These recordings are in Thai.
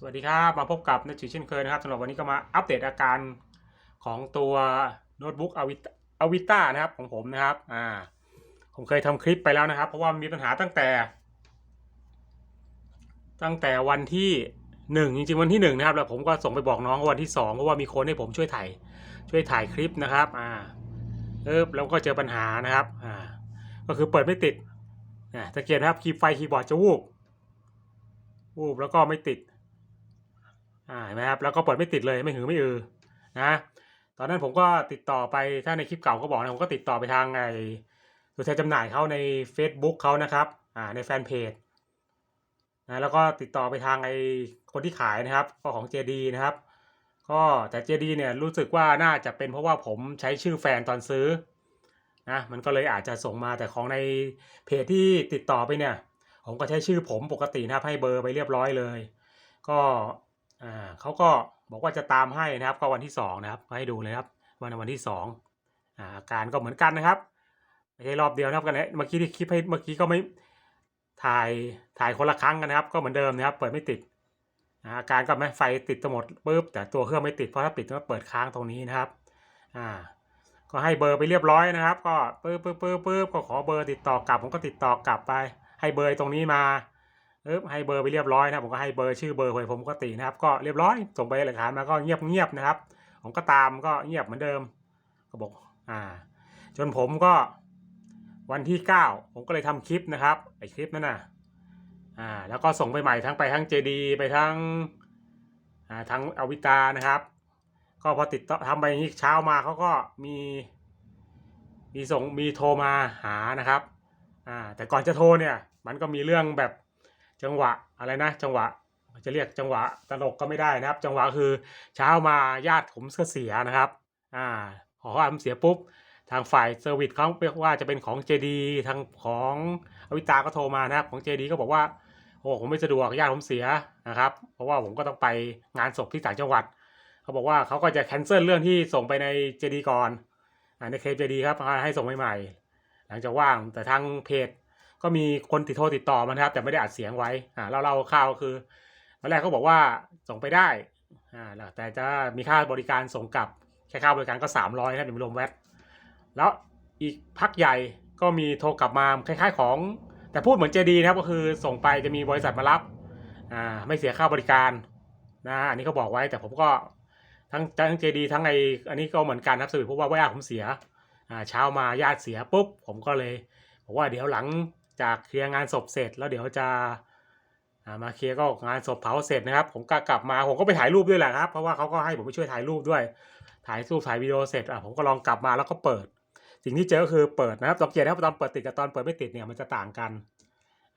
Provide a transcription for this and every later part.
สวัสดีครับมาพบกับนักจิเช่นเคยนะครับสำหรับวันนี้ก็มาอัปเดตอาการของตัวโน้ตบุ๊กอวิอวิต้านะครับของผมนะครับอ่าผมเคยทำคลิปไปแล้วนะครับ เพราะว่ามีปัญหาตั้งแต่ ตั้งแต่วันที่หนึ่งจริงๆวันที่หนึ่งนะครับ แล้วผมก็ส่งไปบอกน้องวันที่สองเพราะว่ามีคนให้ผมช่วยถ่ายช่วยถ่ายคลิปนะครับอ่าเออแล้วก็เจอปัญหานะครับอ่าก็คือเปิดไม่ติดนะสังเกตนะครับคีย์ไฟคีย์บอร์ดจะวูบวูบแล้วก็ไม่ติด อ่าเห็นไหมครับแล้วก็เปิดไม่ติดเลยไม่หือไม่อือนะตอนนั้นผมก็ติดต่อไปถ้าในคลิปเก่าก็บอกนะผมก็ติดต่อไปทางไอ้ตัวแทนจำหน่ายเขาใน Facebook เขานะครับอ่าในแฟนเพจนะแล้วก็ติดต่อไปทางไอ้คนที่ขายนะครับก็ของ JD นะครับ ก็แต่ JD เนี่ยรู้สึกว่าน่าจะเป็นเพราะว่าผมใช้ชื่อแฟนตอนซื้อนะมันก็เลยอาจจะส่งมาแต่ของในเพจที่ติดต่อไปเนี่ย ผมก็ใช้ชื่อผมปกตินะครับให้เบอร์ไปเรียบร้อยเลย ก็ อ่าเขาก็บอกว่าจะตามให้นะครับ ก็วันที่สองนะครับให้ดูเลยครับวันวันที่สองอ่าอาการก็เหมือนกันนะครับไม่ใช่รอบเดียวนะครับกันนะเมื่อกี้ที่คลิปให้เมื่อกี้ก็ไม่ถ่ายถ่ายคนละครั้งกันนะครับ ก็เหมือนเดิมนะครับ เปิดไม่ติดอ่าอาการก็ไม่ไฟติดทั้งหมดปุ๊บแต่ตัวเครื่องไม่ติดเพราะถ้าปิดก็เปิดค้างตรงนี้นะครับอ่าก็ให้เบอร์ไปเรียบร้อยนะครับ ก็ปุ๊บปุ๊บปุ๊บปุ๊บก็ขอเบอร์ติดต่อกลับผมก็ติดต่อกลับไป ให้เบอร์ตรงนี้มา เออให้เบอร์ไปเรียบร้อยนะผมก็ให้เบอร์ชื่อเบอร์หวผมปกตินะครับ ก็เรียบร้อยส่งไปหลักฐานมาก็เงียบเงียบนะครับ ผมก็ตามก็เงียบเหมือนเดิมก็บอกอ่า จนผมก็วันที่เก้าผมก็เลยทำคลิปนะครับไอคลิปนั้นน่ะอ่าแล้วก็ส่งไปใหม่ทั้งไปทั้งเจดีไปทั้งอ่าทั้งอวิตานะครับ ก็พอติดต่อทำไปนี้เช้ามาเขาก็มีมีส่งมีโทรมาหานะครับอ่าแต่ก่อนจะโทรเนี่ยมันก็มีเรื่องแบบ จังหวะอะไรนะ จังหวะจะเรียกจังหวะตลกก็ไม่ได้นะครับ จังหวะคือเช้ามาญาติผมเสียนะครับอ่าพอความเสียปุ๊บทางฝ่ายเซอร์วิสเขาเรียกว่าจะเป็นของ JD ทางของอวิตาก็โทรมานะครับ ของ JD ก็บอกว่าโอ้ผมไม่สะดวกญาติผมเสียนะครับ เพราะว่าผมก็ต้องไปงานศพที่ต่างจังหวัด เขาบอกว่าเขาก็จะแคนเซิลเรื่องที่ส่งไปใน JD ก่อนอในเคป JD ครับให้ส่งใหม่ๆหลังจากว่างแต่ทางเพจ ก็มีคนติดโทรติดต่อมานะครับ แต่ไม่ได้อัดเสียงไว้อ่าเราเราข่าวคือตอนแรกเขาบอกว่าส่งไปได้อ่าแต่จะมีค่าบริการส่งกลับแค่ค่าบริการก็สามร้อยนะไม่รวมแวตแล้วอีกพักใหญ่ก็มีโทรกลับมาคล้ายๆของ แต่พูดเหมือนเจดีนะครับก็คือส่งไปจะมีบริษัทมารับอ่าไม่เสียค่าบริการนะอันนี้เขาบอกไว้แต่ผมก็ทั้งทั้งเจดีทั้งไออันนี้ก็เหมือนกันนะครับสื่อเพราะว่าญาติผมเสียอ่าเช้ามาญาติเสียปุ๊บผมก็เลยบอกว่าเดี๋ยวหลัง จากเคลียร์งานศพเสร็จ แล้วเดี๋ยวจะามาเคลียร์ก็งานศพเผาเสร็จนะครับ ผมก็กลับมาผมก็ไปถ่ายรูปด้วยแหละครับ เพราะว่าเขาก็ให้ผมไปช่วยถ่ายรูปด้วย ถ่ายรูปถ่ายวิดีโอเสร็จอะผมก็ลองกลับมาแล้วก็เปิด สิ่งที่เจอก็คือเปิดนะครับสังเกตนะครับตอนเปิดติดกับตอนเปิดไม่ติดเนี่ยมันจะต่างกัน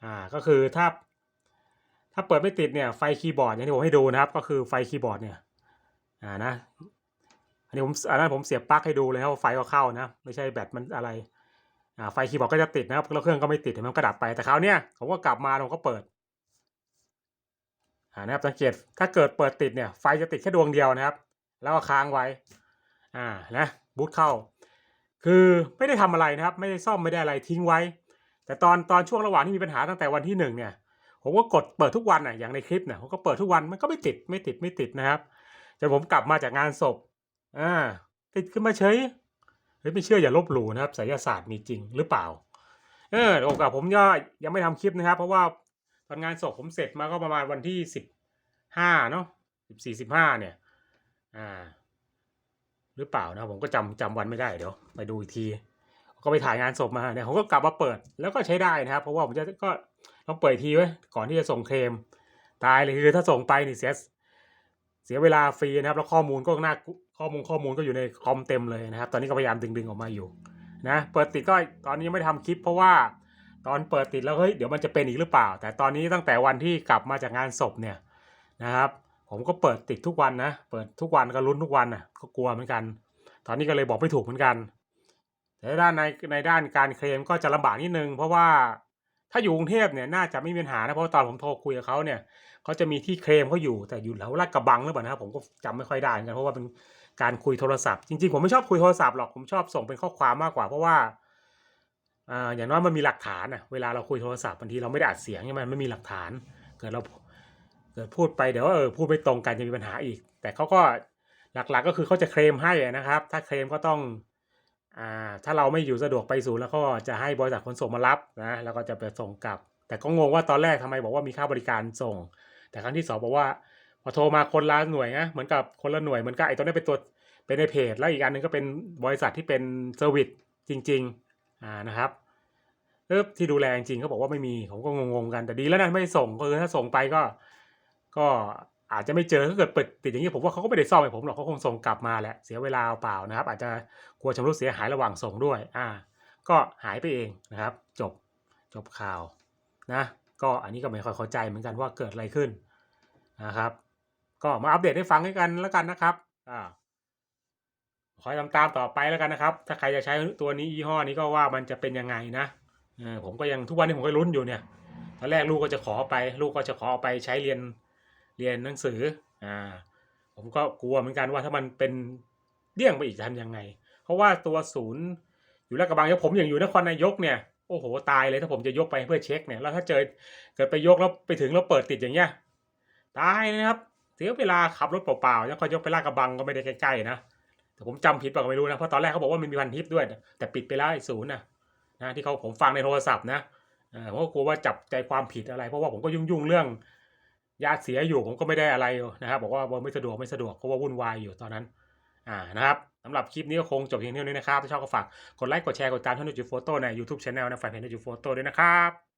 อ่าก็คือถ้า ถ้าเปิดไม่ติดเนี่ยไฟคีย์บอร์ดอย่างที่ผมให้ดูนะครับ ก็คือไฟคีย์บอร์ดเนี่ยอ่านะอันนี้ผมอันนั้นผมเสียบปลั๊กให้ดูเลยครับไฟก็เข้านะ ไม่ใช่แบตมันอะไร ไฟคีย์บอร์ดก็จะติดนะครับแล้วเครื่องก็ไม่ติดเห็นมันก็ดับไปแต่คราวเนี้ยผมก็กลับมาผมก็เปิดอ่านะครับสังเกตถ้าเกิดเปิดติดเนี่ยไฟจะติดแค่ดวงเดียวนะครับ แล้วก็ค้างไว้อ่านะบูตเข้า คือไม่ได้ทำอะไรนะครับ ไม่ได้ซ่อมไม่ได้อะไรทิ้งไว้ แต่ตอนตอนช่วงระหว่างที่มีปัญหาตั้งแต่วันที่หนึ่งเนี่ยผมก็กดเปิดทุกวันอะอย่างในคลิปเนี่ยผมก็เปิดทุกวันมันก็ไม่ติดไม่ติดไม่ติดนะครับจนผมกลับมาจากงานศพอ่าติดขึ้นมาเฉย เฮ้ยไม่เชื่ออย่าลบหลู่นะครับไสยศาสตร์มีจริงหรือเปล่า เออโอกาสผมก็ยังไม่ทำคลิปนะครับ เพราะว่าตอนงานศพผมเสร็จมาก็ประมาณวันที่สิบห้าเนาะสิบสี่สิบห้าเนี่ย อ่า หรือเปล่านะผมก็จำจำวันไม่ได้เดี๋ยวไปดูอีกที ก็ไปถ่ายงานศพมาเนี่ยผมก็กลับมาเปิดแล้วก็ใช้ได้นะครับ เพราะว่าผมจะก็ต้องเปิดทีไว้ก่อนที่จะส่งเคลมตายเลยคือถ้าส่งไปนี่เสียเสียเวลาฟรีนะครับ แล้วข้อมูลก็น่า ข้อมูลข้อมูลก็อยู่ในคอมเต็มเลยนะครับ ตอนนี้ก็พยายามดึงดึงออกมาอยู่นะเปิดติดก็ตอนนี้ไม่ทำคลิปเพราะว่าตอนเปิดติดแล้วเฮ้ยเดี๋ยวมันจะเป็นอีกหรือเปล่า แต่ตอนนี้ตั้งแต่วันที่กลับมาจากงานศพเนี่ยนะครับ ผมก็เปิดติดทุกวันนะเปิดทุกวันก็ลุ้นทุกวันนะก็กลัวเหมือนกัน ตอนนี้ก็เลยบอกไม่ถูกเหมือนกัน แต่ด้านในในด้านการเคลมก็จะลำบากนิดนึง เพราะว่าถ้าอยู่กรุงเทพเนี่ยน่าจะไม่มีปัญหานะเพราะาตอนผมโทรคุยกับเขาเนี่ยเขาจะมีที่เคลมเขาอยู่แต่อยู่แถวลาดกระบังหรือเปล่านะครับผมก็จำไม่ค่อยได้เหมือนกันเพราะว่าเป็น การคุยโทรศัพท์ จริงๆ ผมไม่ชอบคุยโทรศัพท์หรอกผมชอบส่งเป็นข้อความมากกว่าเพราะว่าอย่างน้อยมันมีหลักฐานอะเวลาเราคุยโทรศัพท์บางทีเราไม่ได้อัดเสียงใช่ไหมมันไม่มีหลักฐาน เกิดเราเกิดพูดไปเดี๋ยวว่าเออพูดไม่ตรงกันจะมีปัญหาอีก แต่เขาก็หลักๆก็คือเขาจะเคลมให้นะครับ ถ้าเคลมก็ต้องอ่าถ้าเราไม่อยู่สะดวกไปศูนย์แล้วก็จะให้บริษัทขนส่งมารับนะแล้วก็จะไปส่งกลับ แต่ก็งงว่าตอนแรกทำไมบอกว่ามีค่าบริการส่ง แต่ครั้งที่สองบอกว่า พอโทรมาคนละหน่วยนะเหมือนกับคนละหน่วยเหมือนกับไอ้ตัวนี้เป็นตัวเป็นในเพจ แล้วอีกอันหนึงก็เป็นบริษัทที่เป็นเซอร์วิสจริงๆอ่านะครับเออที่ดูแลจริงเขาบอกว่าไม่มีผมก็งงๆกันแต่ดีแล้วนะไม่ส่งก็คือถ้าส่งไปก็ ก็อาจจะไม่เจอถ้าเกิดเปิดติดอย่างนี้ผมว่าเขาก็ไม่ได้ซ่อมให้ผมหรอกเขาคงส่งกลับมาแหละเสียเวลาเปล่านะครับ อาจจะกลัวชำรุดเสียหายระหว่างส่งด้วย อ่า ก็หายไปเองนะครับ จบจบข่าวนะ ก็อันนี้ก็ไม่ค่อยเข้าใจเหมือนกันว่าเกิดอะไรขึ้นนะครับ ก็มาอัปเดตให้ฟังให้กันแล้วกันนะครับ อ่าคอยตามตามต่อไปแล้วกันนะครับ ถ้าใครจะใช้ตัวนี้ยี่ห้อนี้ก็ว่ามันจะเป็นยังไงนะเออผมก็ยังทุกวันนี้ผมก็ลุ้นอยู่เนี่ยตอนแรกลูกก็จะขอไป ลูกก็จะขอไปใช้เรียนเรียนหนังสือ อ่า ผมก็กลัวเหมือนกันว่าถ้ามันเป็นเดี่ยงไปอีกจะทำยังไง เพราะว่าตัวศูนย์อยู่ลาดกระบังอย่างผมอย่างอยู่นครนายกเนี่ยโอ้โหตายเลยถ้าผมจะยกไปเพื่อเช็คเนี่ยแล้วถ้าเจอเกิดไปยกแล้วไปถึงแล้วเปิดติดอย่างเงี้ยตายนะครับ เสียเวลาขับรถเปล่าๆแล้วก็ยกไปลาดกระบังก็ไม่ได้ใกล้ๆนะแต่ผมจำผิดเปล่าก็ไม่รู้นะเพราะตอนแรกเขาบอกว่ามันมีพันทิปด้วย แต่ปิดไปแล้วไอ้ศูนย์นะนะที่เขาผมฟังในโทรศัพท์นะผมก็กลัวว่าจับใจความผิดอะไร เพราะว่าผมก็ยุ่งๆเรื่องญาติเสียอยู่ผมก็ไม่ได้อะไรนะครับบอกว่าไม่สะดวกไม่สะดวกเพราะว่าวุ่นวายอยู่ตอนนั้นอ่านะครับสำหรับคลิปนี้ก็คงจบเพียงเท่านี้นะครับถ้าชอบก็ฝากกดไลค์กดแชร์กดตามช่องนูจิโฟโต้ใน YouTube Channel นะแฟนเพจนูจิโฟโต้ด้วยนะครับ